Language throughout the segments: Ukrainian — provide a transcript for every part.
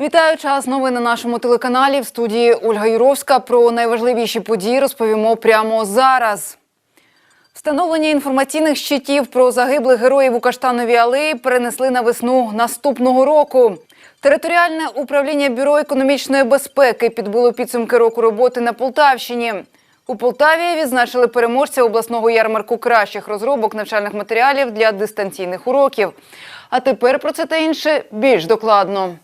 Вітаю час. Новини на нашому телеканалі в студії Ольга Юровська. Про найважливіші події розповімо прямо зараз. Встановлення інформаційних щитів про загиблих героїв у Каштановій алеї перенесли на весну наступного року. Територіальне управління бюро економічної безпеки підбило підсумки року роботи на Полтавщині. У Полтаві відзначили переможця обласного ярмарку кращих розробок навчальних матеріалів для дистанційних уроків. А тепер про це та інше більш докладно.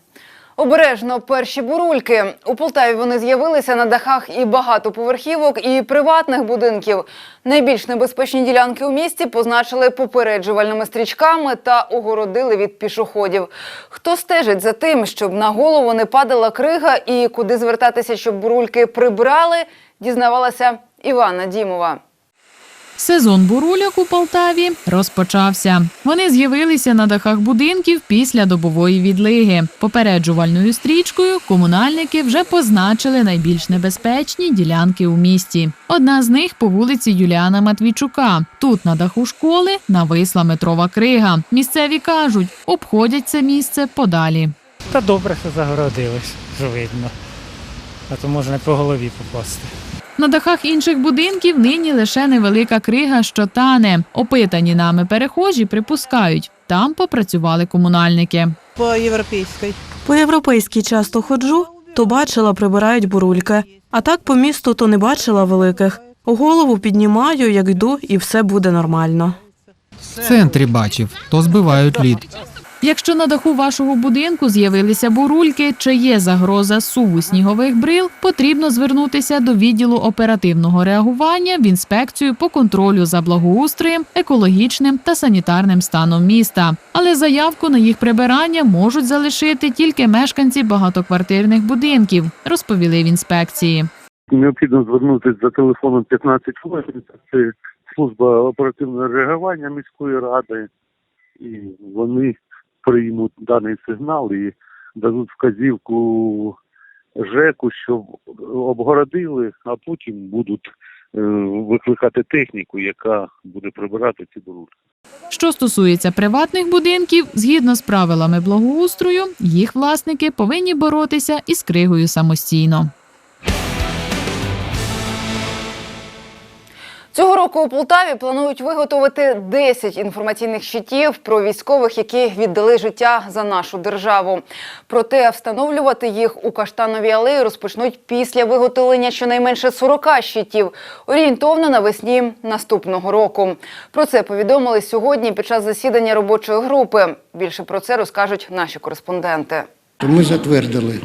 Обережно перші бурульки. У Полтаві вони з'явилися на дахах і багатоповерхівок, і приватних будинків. Найбільш небезпечні ділянки у місті позначили попереджувальними стрічками та огородили від пішоходів. Хто стежить за тим, щоб на голову не падала крига і куди звертатися, щоб бурульки прибрали, дізнавалася Івана Дімова. Сезон бурульок у Полтаві розпочався. Вони з'явилися на дахах будинків після добової відлиги. Попереджувальною стрічкою комунальники вже позначили найбільш небезпечні ділянки у місті. Одна з них по вулиці Юліана Матвійчука. Тут на даху школи нависла метрова крига. Місцеві кажуть, обходять це місце подалі. Та добре, що загородилось, що видно. А то можна по голові попасти. На дахах інших будинків нині лише невелика крига, що тане. Опитані нами перехожі припускають, там попрацювали комунальники. по європейській. По європейській часто ходжу, то бачила, прибирають бурульки. А так по місту то не бачила великих. Голову піднімаю, як йду, і все буде нормально. В центрі бачив, то збивають лід. Якщо на даху вашого будинку з'явилися бурульки чи є загроза суву снігових брил, потрібно звернутися до відділу оперативного реагування в інспекцію по контролю за благоустроєм, екологічним та санітарним станом міста. Але заявку на їх прибирання можуть залишити тільки мешканці багатоквартирних будинків, розповіли в інспекції. Необхідно звернутися за телефоном 1580, це служба оперативного реагування міської ради, і вони приймуть даний сигнал і дадуть вказівку ЖЕКу, щоб обгородили, а потім будуть е, викликати техніку, яка буде прибирати ці бурульки. Що стосується приватних будинків, згідно з правилами благоустрою, їх власники повинні боротися із кригою самостійно. Цього року у Полтаві планують виготовити 10 інформаційних щитів про військових, які віддали життя за нашу державу. Проте встановлювати їх у Каштановій алеї розпочнуть після виготовлення щонайменше 40 щитів, орієнтовно навесні наступного року. Про це повідомили сьогодні під час засідання робочої групи. Більше про це розкажуть наші кореспонденти. Ми затвердили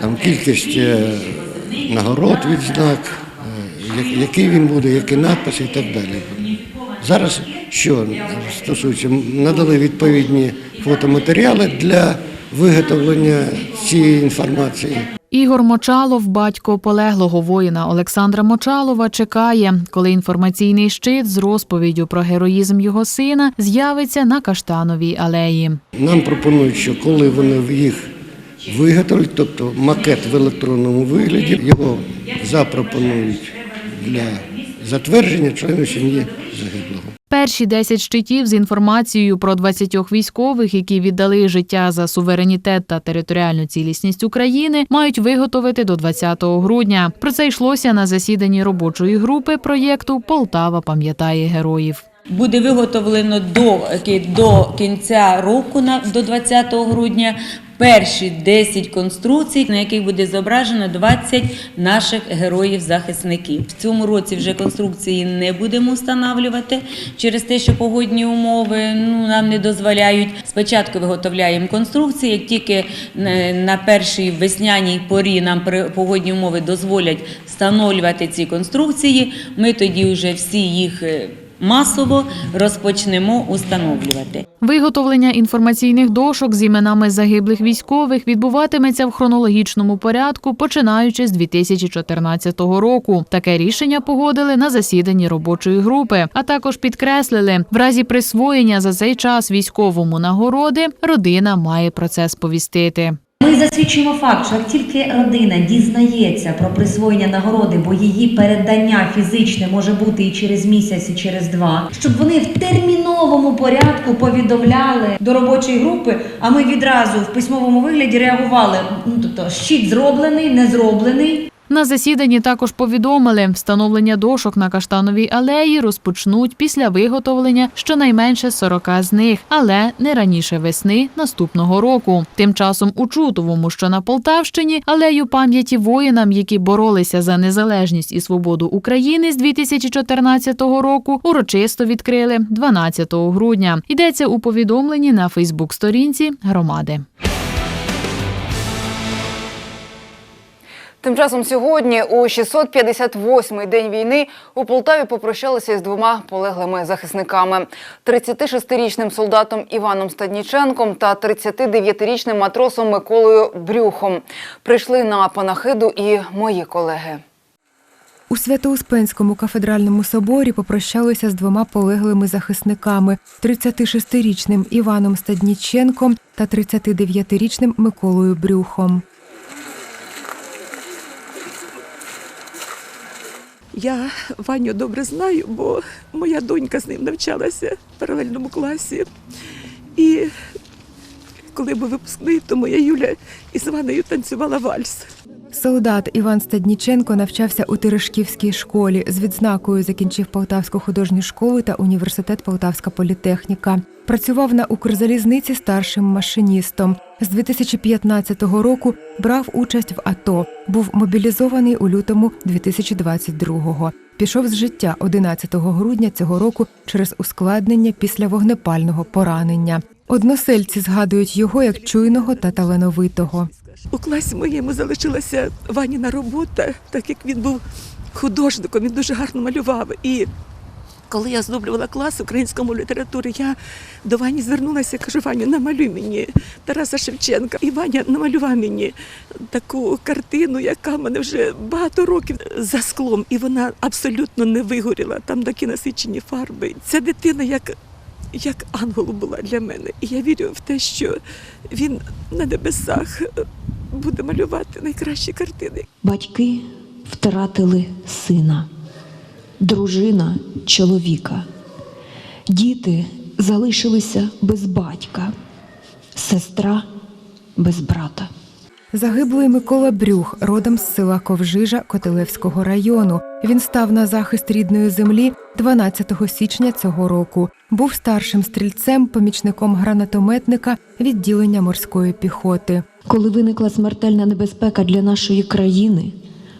там кількість е, нагород, відзнак, який він буде, які надписи і так далі. Зараз що стосується, надали відповідні фотоматеріали для виготовлення цієї інформації. Ігор Мочалов, батько полеглого воїна Олександра Мочалова, чекає, коли інформаційний щит з розповіддю про героїзм його сина з'явиться на Каштановій алеї. Нам пропонують, що коли вони їх виготовлять, тобто макет в електронному вигляді, його запропонують для затвердження членів сім'ї загиблого. Перші 10 щитів з інформацією про 20 військових, які віддали життя за суверенітет та територіальну цілісність України, мають виготовити до 20 грудня. Про це йшлося на засіданні робочої групи проєкту Полтава пам'ятає героїв. буде виготовлено до, до кінця року, на- до 20 грудня, перші 10 конструкцій, на яких буде зображено 20 наших героїв-захисників. В цьому році вже конструкції не будемо встановлювати через те, що погодні умови ну, нам не дозволяють. Спочатку виготовляємо конструкції, як тільки е, на першій весняній порі нам погодні умови дозволять встановлювати ці конструкції, ми тоді вже всі їх. Масово розпочнемо установлювати. Виготовлення інформаційних дошок з іменами загиблих військових відбуватиметься в хронологічному порядку, починаючи з 2014 року. Таке рішення погодили на засіданні робочої групи, а також підкреслили, в разі присвоєння за цей час військовому нагороди родина має про це сповістити. Ми засвідчуємо факт, що як тільки родина дізнається про присвоєння нагороди, бо її передання фізичне може бути і через місяць, і через два, щоб вони в терміновому порядку повідомляли до робочої групи, а ми відразу в письмовому вигляді реагували. Ну тобто щит зроблений, не зроблений. На засіданні також повідомили, встановлення дошок на каштановій алеї розпочнуть після виготовлення щонайменше 40 з них, але не раніше весни наступного року. Тим часом у Чутовому, що на Полтавщині, алею пам'яті воїнам, які боролися за незалежність і свободу України з 2014 року, урочисто відкрили 12 грудня. Йдеться у повідомленні на Фейсбук-сторінці громади. Тим часом сьогодні, у 658-й день війни, у Полтаві попрощалися із двома полеглими захисниками: 36-річним солдатом Іваном Стадніченком та 39-річним матросом Миколою Брюхом. Прийшли на панахиду і мої колеги. У Свято-Успенському кафедральному соборі попрощалися з двома полеглими захисниками – 36-річним Іваном Стадніченком та 39-річним Миколою Брюхом. Я Ваню добре знаю, бо моя донька з ним навчалася в паралельному класі. І коли був випускний, то моя Юля із Ванею танцювала вальс. Солдат Іван Стадніченко навчався у Терешківській школі. З відзнакою закінчив Полтавську художню школу та університет Полтавська політехніка. Працював на Укрзалізниці старшим машиністом. З 2015 року брав участь в АТО. Був мобілізований у лютому 2022-го. Пішов з життя 11 грудня цього року через ускладнення після вогнепального поранення. Односельці згадують його як чуйного та талановитого. У класі моєму залишилася Ваніна робота, так як він був художником, він дуже гарно малював. І коли я оздоблювала клас українському літератури, я до Вані звернулася, кажу, Ваню, намалюй мені Тараса Шевченка. І Ваня намалював мені таку картину, яка в мене вже багато років за склом, і вона абсолютно не вигоріла. Там такі насичені фарби. Ця дитина як. Як ангел була для мене, і я вірю в те, що він на небесах буде малювати найкращі картини. Батьки втратили сина, дружина чоловіка, діти залишилися без батька, сестра без брата. Загиблий Микола Брюх, родом з села Ковжижа Котелевського району. Він став на захист рідної землі 12 січня цього року. Був старшим стрільцем, помічником гранатометника відділення морської піхоти. Коли виникла смертельна небезпека для нашої країни,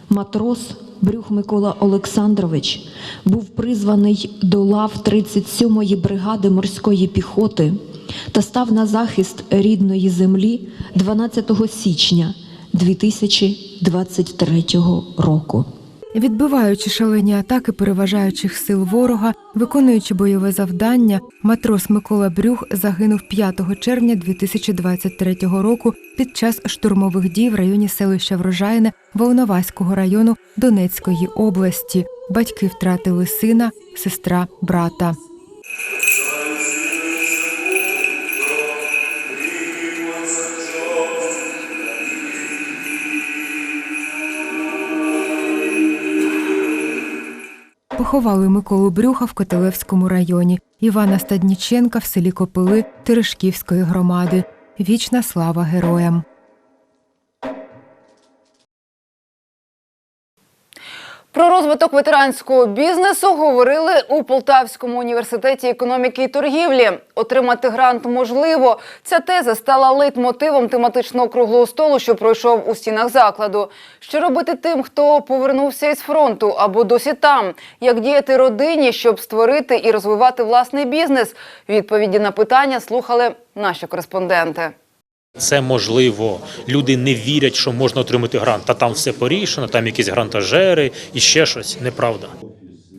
матрос Брюх Микола Олександрович був призваний до лав 37-ї бригади морської піхоти та став на захист рідної землі 12 січня 2023 року. Відбиваючи шалені атаки переважаючих сил ворога, виконуючи бойове завдання, матрос Микола Брюх загинув 5 червня 2023 року під час штурмових дій в районі селища Врожайне Волноваського району Донецької області. Батьки втратили сина, сестра, брата. Поховали Миколу Брюха в Котелевському районі, Івана Стадніченка в селі Копили Терешківської громади. Вічна слава героям! Про розвиток ветеранського бізнесу говорили у Полтавському університеті економіки і торгівлі. Отримати грант можливо. Ця теза стала лейтмотивом тематичного круглого столу, що пройшов у стінах закладу. Що робити тим, хто повернувся із фронту або досі там? Як діяти родині, щоб створити і розвивати власний бізнес? Відповіді на питання слухали наші кореспонденти. Це можливо. Люди не вірять, що можна отримати грант. Та там все порішено, там якісь грантажери і ще щось. Неправда.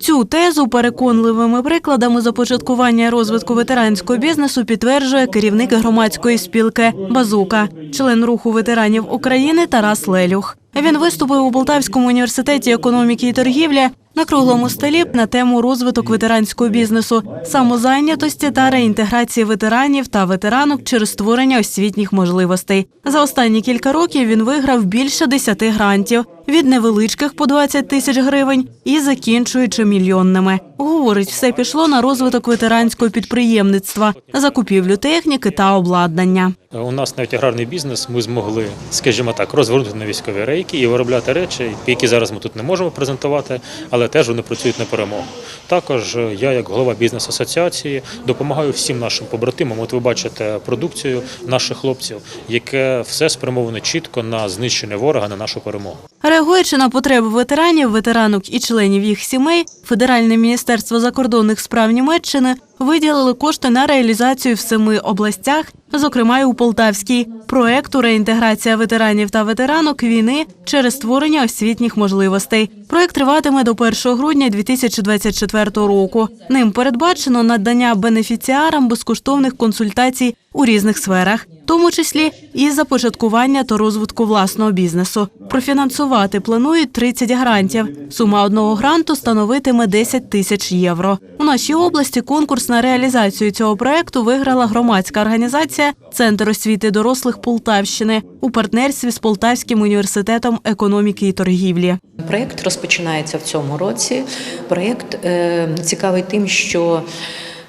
Цю тезу переконливими прикладами започаткування розвитку ветеранського бізнесу підтверджує керівник громадської спілки Базука, член руху ветеранів України Тарас Лелюх. Він виступив у Полтавському університеті економіки і торгівлі На круглому столі на тему розвиток ветеранського бізнесу, самозайнятості та реінтеграції ветеранів та ветеранок через створення освітніх можливостей. За останні кілька років він виграв більше десяти грантів від невеличких по 20 тисяч гривень і закінчуючи мільйонними. Говорить, все пішло на розвиток ветеранського підприємництва, закупівлю техніки та обладнання. У нас навіть аграрний бізнес ми змогли, скажімо так, розгорнути на військові рейки і виробляти речі, які зараз ми тут не можемо презентувати, але теж вони працюють на перемогу. Також е, я, як голова бізнес-асоціації, допомагаю всім нашим побратимам. От ви бачите продукцію наших хлопців, яке все спрямовано чітко на знищення ворога, на нашу перемогу. Реагуючи на потреби ветеранів, ветеранок і членів їх сімей, Федеральне міністерство закордонних справ Німеччини виділили кошти на реалізацію в семи областях, зокрема й у Полтавській, проекту реінтеграція ветеранів та ветеранок війни через створення освітніх можливостей. Проект триватиме до 1 грудня 2024 року. Ним передбачено надання бенефіціарам безкоштовних консультацій у різних сферах, в тому числі і започаткування та розвитку власного бізнесу. Профінансувати планують 30 грантів. Сума одного гранту становитиме 10 тисяч євро. У нашій області конкурс на реалізацію цього проекту виграла громадська організація Центр освіти дорослих Полтавщини у партнерстві з Полтавським університетом економіки і торгівлі. Проєкт розпочинається в цьому році. Проєкт е, цікавий тим, що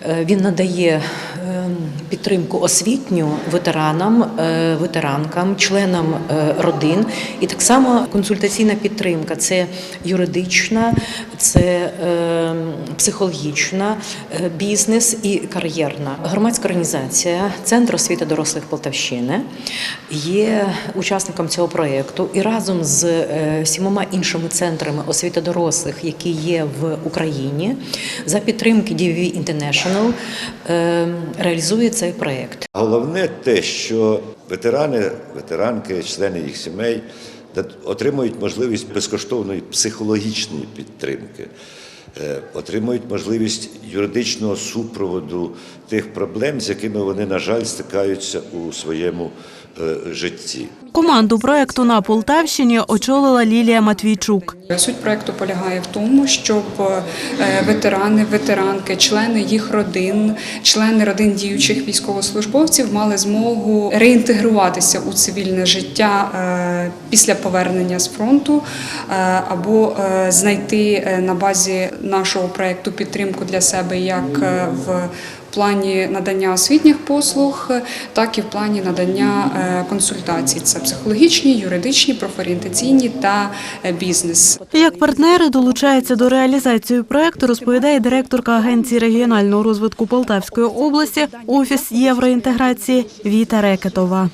е, він надає підтримку освітню ветеранам, е, ветеранкам, членам е, родин, і так само консультаційна підтримка. Це юридична, це е, психологічна, е, бізнес і кар'єрна. Громадська організація Центр освіти дорослих Полтавщини є учасником цього проєкту. І разом з сімома іншими центрами освіти дорослих, які є в Україні, за підтримки DVV International е, реалізує цей проєкт. Головне те, що ветерани, ветеранки, члени їх сімей отримують можливість безкоштовної психологічної підтримки, е, отримують можливість юридичного супроводу тих проблем, з якими вони, на жаль, стикаються у своєму житті. Команду проекту на Полтавщині очолила Лілія Матвійчук. Суть проекту полягає в тому, щоб е, ветерани, ветеранки, члени їх родин, члени родин діючих військовослужбовців мали змогу реінтегруватися у цивільне життя е, після повернення з фронту е, або е, знайти е, на базі нашого проекту підтримку для себе як е, плані надання освітніх послуг, так і в плані надання е, консультацій. Це психологічні, юридичні, профорієнтаційні та е, бізнес. Як партнери долучаються до реалізації проекту, розповідає директорка Агенції регіонального розвитку Полтавської області, офіс євроінтеграції Віта Рекетова.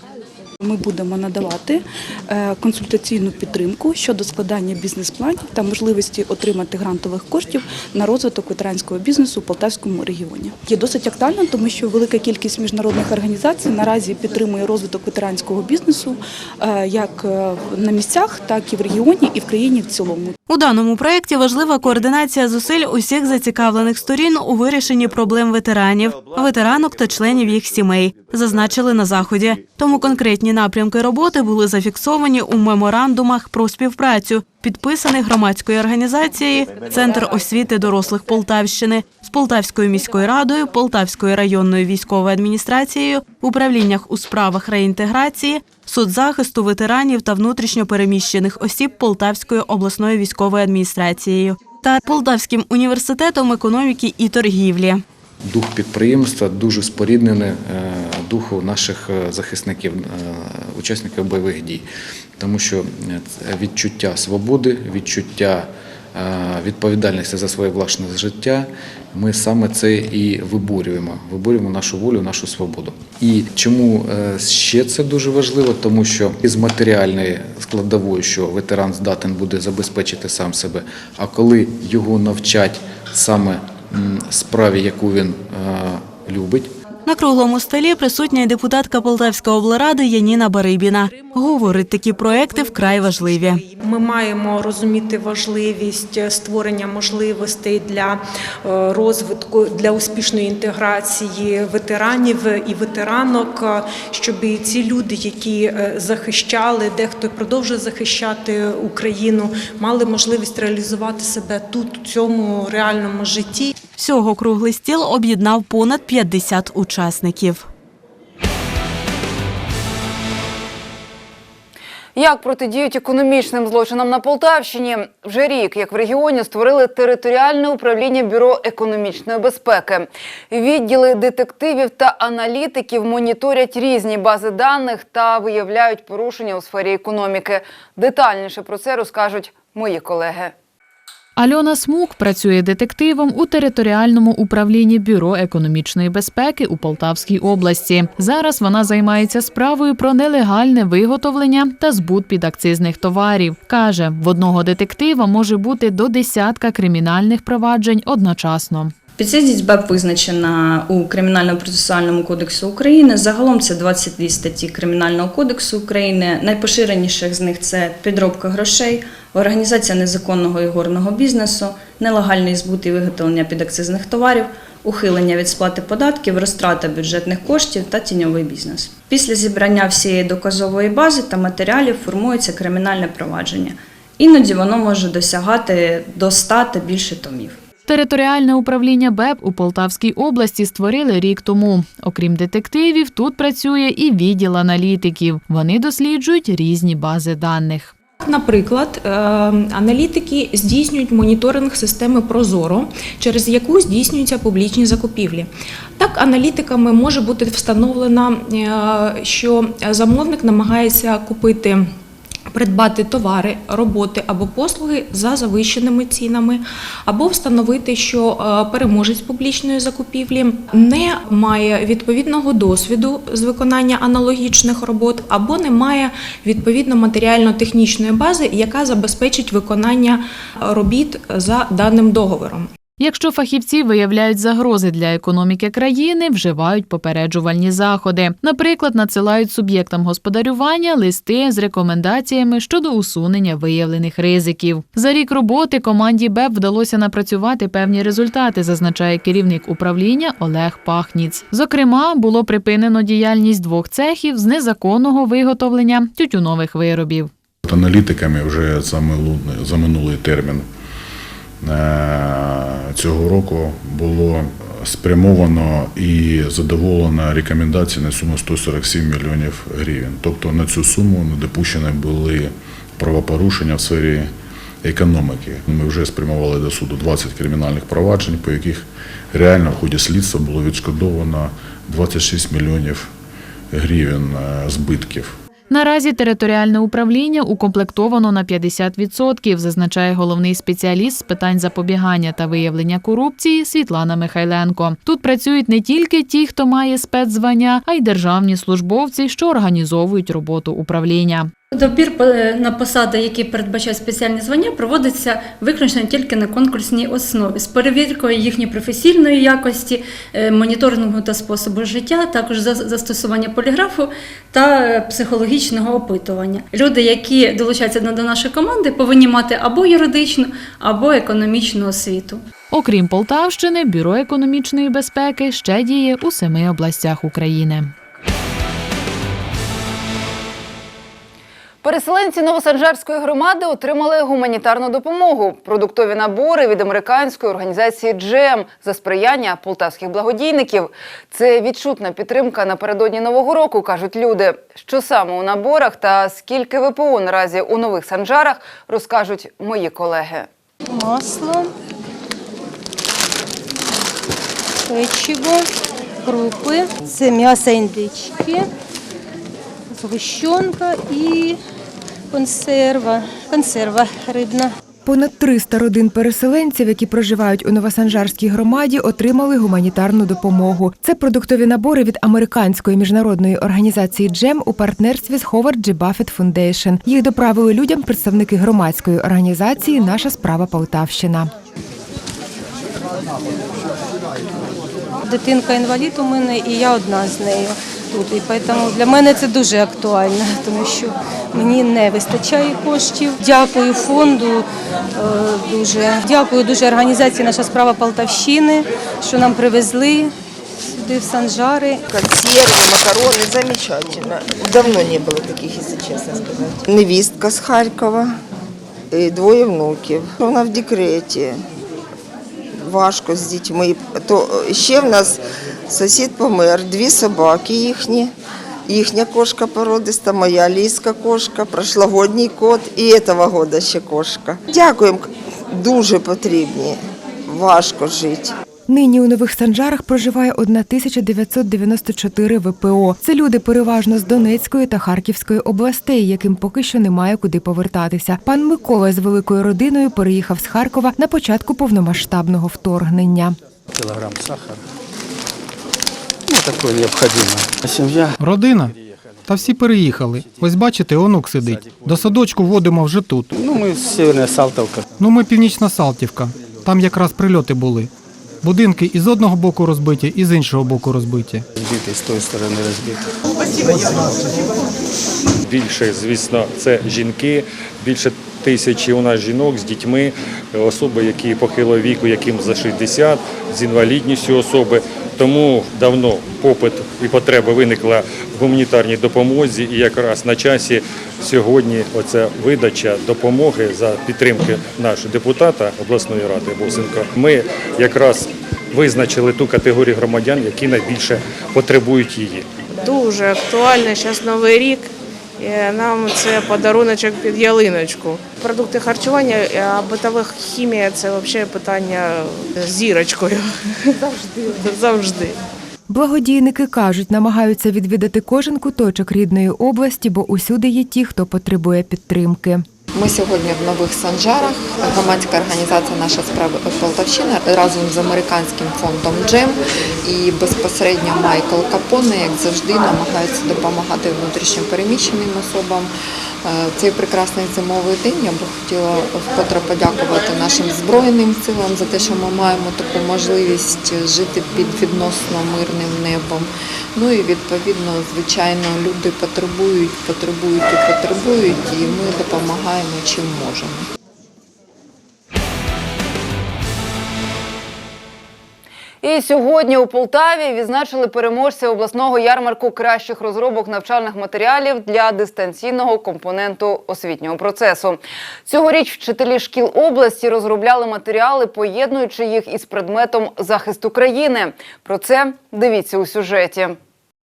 Ми будемо надавати е, консультаційну підтримку щодо складання бізнес-планів та можливості отримати грантових коштів на розвиток ветеранського бізнесу у Полтавському регіоні. Є досить актуально, тому що велика кількість міжнародних організацій наразі підтримує розвиток ветеранського бізнесу е, як е, на місцях, так і в регіоні, і в країні в цілому. У даному проєкті важлива координація зусиль усіх зацікавлених сторін у вирішенні проблем ветеранів, ветеранок та членів їх сімей, зазначили на заході. Тому конкретні напрямки роботи були зафіксовані у меморандумах про співпрацю, підписаних громадською організацією Центр освіти дорослих Полтавщини з Полтавською міською радою, Полтавською районною військовою адміністрацією, управліннях у справах реінтеграції, соцзахисту ветеранів та внутрішньо переміщених осіб Полтавською обласною військовою адміністрацією та Полтавським університетом економіки і торгівлі. Дух підприємства дуже споріднений е, духу наших е, захисників, е, учасників бойових дій, тому що відчуття свободи, відчуття відповідальності за своє власне життя. Ми саме це і виборюємо. Виборюємо нашу волю, нашу свободу. І чому ще це дуже важливо? Тому що із матеріальної складової, що ветеран здатен буде забезпечити сам себе, а коли його навчать саме справі, яку він е, любить, На круглому столі присутня депутатка Полтавської облради Яніна Барибіна. Говорить, такі проекти вкрай важливі. Ми маємо розуміти важливість створення можливостей для е, розвитку для успішної інтеграції ветеранів і ветеранок, е, щоб ці люди, які е, захищали, дехто продовжує захищати Україну, мали можливість реалізувати себе тут, у цьому реальному житті. Всього круглий стіл об'єднав понад 50 учасників. Як протидіють економічним злочинам на Полтавщині? Вже рік, як в регіоні створили територіальне управління бюро економічної безпеки. Відділи детективів та аналітиків моніторять різні бази даних та виявляють порушення у сфері економіки. Детальніше про це розкажуть мої колеги. Альона Смук працює детективом у територіальному управлінні бюро економічної безпеки у Полтавській області. Зараз вона займається справою про нелегальне виготовлення та збут підакцизних товарів. каже, в одного детектива може бути до десятка кримінальних проваджень одночасно. Підслідність БЕП визначена у Кримінально-процесуальному кодексу України. Загалом це 22 статті Кримінального кодексу України. Найпоширеніших з них це підробка грошей, організація незаконного ігорного бізнесу, нелегальний збут і виготовлення підакцизних товарів, ухилення від сплати податків, розтрата бюджетних коштів та тіньовий бізнес. Після зібрання всієї доказової бази та матеріалів формується кримінальне провадження. Іноді воно може досягати до 100 та більше томів. Територіальне управління БЕП у Полтавській області створили рік тому. Окрім детективів, тут працює і відділ аналітиків. Вони досліджують різні бази даних. Наприклад, е, аналітики здійснюють моніторинг системи Прозоро, через яку здійснюються публічні закупівлі. Так, аналітиками може бути встановлено, е, що замовник намагається купити. Придбати товари, роботи або послуги за завищеними цінами, або встановити, що е, переможець публічної закупівлі не має відповідного досвіду з виконання аналогічних робот, або не має відповідно матеріально-технічної бази, яка забезпечить виконання робіт за даним договором. Якщо фахівці виявляють загрози для економіки країни, вживають попереджувальні заходи. Наприклад, надсилають суб'єктам господарювання листи з рекомендаціями щодо усунення виявлених ризиків. За рік роботи команді БЕП вдалося напрацювати певні результати, зазначає керівник управління Олег Пахніц. Зокрема, було припинено діяльність двох цехів з незаконного виготовлення тютюнових виробів. Аналітиками вже за минулий, термін цього року було спрямовано і задоволено рекомендації на суму 147 мільйонів гривень. Тобто на цю суму не допущені були правопорушення в сфері економіки. Ми вже спрямували до суду 20 кримінальних проваджень, по яких реально в ході слідства було відшкодовано 26 мільйонів гривень е, збитків. Наразі територіальне управління укомплектовано на 50%, зазначає головний спеціаліст з питань запобігання та виявлення корупції Світлана Михайленко. Тут працюють не тільки ті, хто має спецзвання, а й державні службовці, що організовують роботу управління. Добір е, на посади, які передбачають спеціальні звання, проводиться виключно тільки на конкурсній основі з перевіркою їхньої професійної якості, е, моніторингу та способу життя, також за- застосування поліграфу та е, психологічного опитування. Люди, які долучаються до нашої команди, повинні мати або юридичну, або економічну освіту. Окрім Полтавщини, бюро економічної безпеки ще діє у семи областях України. Переселенці Новосанжарської громади отримали гуманітарну допомогу, продуктові набори від американської організації Джем за сприяння полтавських благодійників. Це відчутна підтримка напередодні нового року, кажуть люди. Що саме у наборах та скільки ВПО наразі у нових санжарах, розкажуть мої колеги. масло, печиво, крупи, це м'ясо індички, згущенка і консерва, консерва рибна. Понад 300 родин переселенців, які проживають у Новосанжарській громаді, отримали гуманітарну допомогу. Це продуктові набори від американської міжнародної організації Джем у партнерстві з Howard G. Buffett Foundation. Їх доправили людям представники громадської організації Наша справа Полтавщина. Дитинка інвалід у мене, і я одна з нею тут. І тому для мене це дуже актуально, тому що мені не вистачає коштів. Дякую фонду е, дуже. Дякую дуже організації Наша справа Полтавщини, що нам привезли сюди в Санжари. Консервы, макароны, замечательно. Давно не было таких, если честно сказать. Невістка з Харкова, і двоє внуків. Вона в декреті. Важко з дітьми. То ще в нас сусід помер, дві собаки їхні. Їхня кошка породиста, моя ліська кошка, прошлогодній кот і цього года ще кошка. Дякуємо, дуже потрібні. Важко жити. Нині у нових санжарах проживає 1994 ВПО. Це люди переважно з Донецької та Харківської областей, яким поки що немає куди повертатися. Пан Микола з великою родиною переїхав з Харкова на початку повномасштабного вторгнення. килограмм сахара Ну, такое необходимо. Семья. Родина? Та всі переїхали. Ось бачите, онук сидить. До садочку водимо вже тут. Ну, мы с Северная Салтовка. Ну, ми північна Салтівка. Там якраз прильоти були. Будинки і з одного боку розбиті, і з іншого боку розбиті. Разбитый, с той стороны разбитый. Більше, звісно, це жінки, більше тисячі у нас жінок з дітьми, особи, які похилого віку, яким за 60, з інвалідністю особи. Тому давно попит і потреба виникла в гуманітарній допомозі, і якраз на часі сьогодні оця видача допомоги за підтримки нашого депутата обласної ради Босенка. Ми якраз визначили ту категорію громадян, які найбільше потребують її. Дуже актуально. Зараз новий рік. І Нам це подаруночок під ялиночку. Продукти харчування, а битових хімія це взагалі питання з зірочкою. Завжди. Завжди. Благодійники кажуть, намагаються відвідати кожен куточок рідної області, бо усюди є ті, хто потребує підтримки. Ми сьогодні в нових санжарах. Громадська організація Наша справа Полтавщина разом з американським фондом Джем і безпосередньо Майкл Капоне, як завжди, намагаються допомагати внутрішньо переміщеним особам. Е, Цей прекрасний зимовий день я би хотіла вкотре подякувати нашим збройним силам за те, що ми маємо таку можливість жити під відносно мирним небом. Ну і відповідно, звичайно, люди потребують, потребують і потребують, і ми допомагаємо чим можемо. І сьогодні у Полтаві відзначили переможця обласного ярмарку кращих розробок навчальних матеріалів для дистанційного компоненту освітнього процесу. Цьогоріч вчителі шкіл області розробляли матеріали, поєднуючи їх із предметом захист України. Про це дивіться у сюжеті.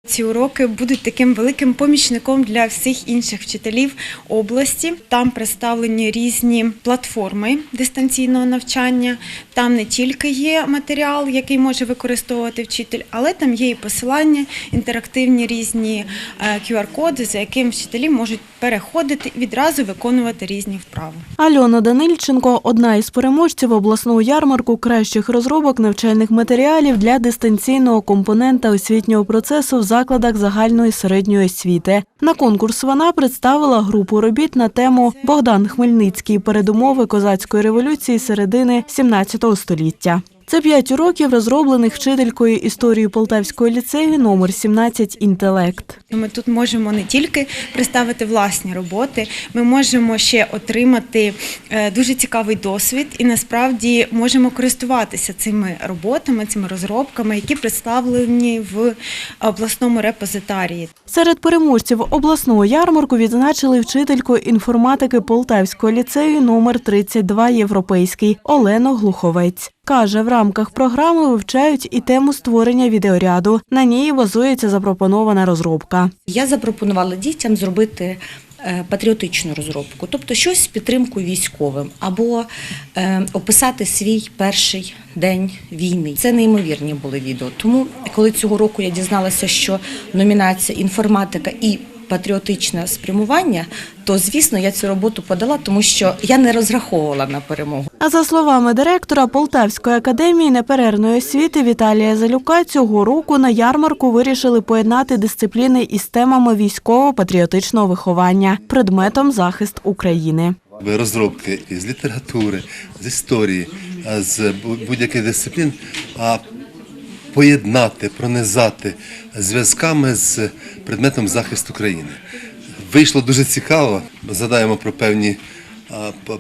Ці уроки будуть таким великим помічником для всіх інших вчителів області. Там представлені різні платформи дистанційного навчання. Там не тільки є матеріал, який може використовувати вчитель, але там є і посилання, інтерактивні різні е, QR-коди, за яким вчителі можуть переходити і відразу виконувати різні вправи. Альона Данильченко одна із переможців обласного ярмарку кращих розробок навчальних матеріалів для дистанційного компонента освітнього процесу в закладах загальної середньої освіти. На конкурс вона представила групу робіт на тему Богдан Хмельницький передумови козацької революції середини 17 століття. Це п'ять уроків, розроблених вчителькою історії Полтавського ліцею номер 17 «Інтелект». Ми тут можемо не тільки представити власні роботи, ми можемо ще отримати е, дуже цікавий досвід і насправді можемо користуватися цими роботами, цими розробками, які представлені в обласному репозитарії. Серед переможців обласного ярмарку відзначили вчительку інформатики Полтавського ліцею номер 32 Європейський Олену Глуховець. Каже, в рамках програми вивчають і тему створення відеоряду. На ній базується запропонована розробка. Я запропонувала дітям зробити е, патріотичну розробку, тобто щось з підтримкою військовим, або е, описати свій перший день війни. Це неймовірні були відео. Тому, коли цього року я дізналася, що номінація інформатика і патріотичне спрямування, то звісно я цю роботу подала, тому що я не розраховувала на перемогу. А за словами директора Полтавської академії неперервної освіти Віталія Залюка, цього року на ярмарку вирішили поєднати дисципліни із темами військово-патріотичного виховання, предметом захист України. розробки із літератури, з історії, з будь-яких дисциплін. А поєднати, пронизати зв'язками з предметом захисту країни. Вийшло дуже цікаво. Згадаємо про певні,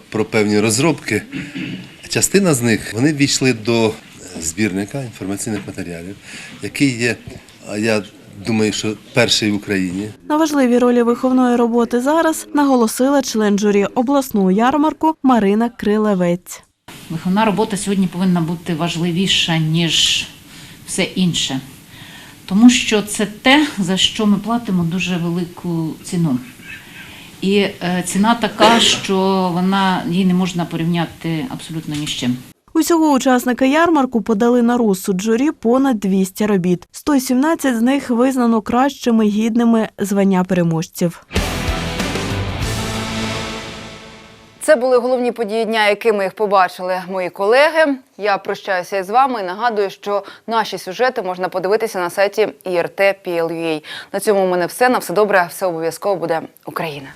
про певні розробки. Частина з них вони війшли до збірника інформаційних матеріалів, який є, я думаю, що перший в Україні. На важливій ролі виховної роботи зараз наголосила член журі обласного ярмарку Марина Крилевець. Виховна робота сьогодні повинна бути важливіша, ніж все інше. Тому що це те, за що ми платимо дуже велику ціну. І е, ціна така, що вона її не можна порівняти абсолютно ні з чим. Усього учасники ярмарку подали на розсуд журі понад 200 робіт. 117 з них визнано кращими гідними звання переможців. Це були головні події дня, якими їх побачили мої колеги. Я прощаюся із вами і нагадую, що наші сюжети можна подивитися на сайті IRT.PL.UA. На цьому у мене все. На все добре, все обов'язково буде Україна.